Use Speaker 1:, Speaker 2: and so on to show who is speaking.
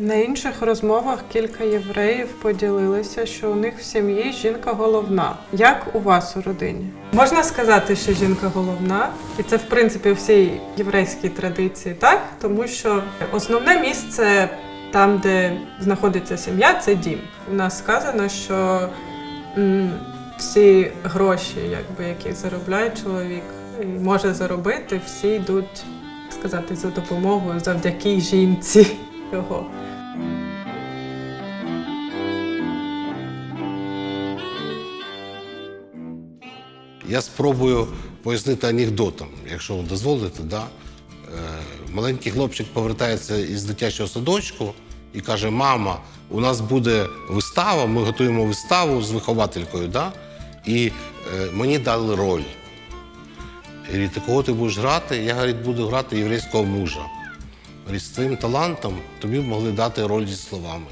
Speaker 1: На інших розмовах кілька євреїв поділилися, що у них в сім'ї жінка головна. Як у вас у родині? Можна сказати, що жінка головна, і це в принципі у всій єврейській традиції, так? Тому що основне місце там, де знаходиться сім'я, це дім. У нас сказано, що м, всі гроші, якби, які заробляє чоловік, і може заробити, всі йдуть, сказати, за допомогою завдяки жінці його.
Speaker 2: Я спробую пояснити анекдотом, якщо ви дозволите. Да? Е, маленький хлопчик повертається із дитячого садочку і каже: Мама, у нас буде вистава, ми готуємо виставу з вихователькою, да? і е, мені дали роль. І «Та кого ти будеш грати? Я говорить, буду грати єврейського мужа. Говорить, з твоїм талантом тобі могли дати роль зі словами.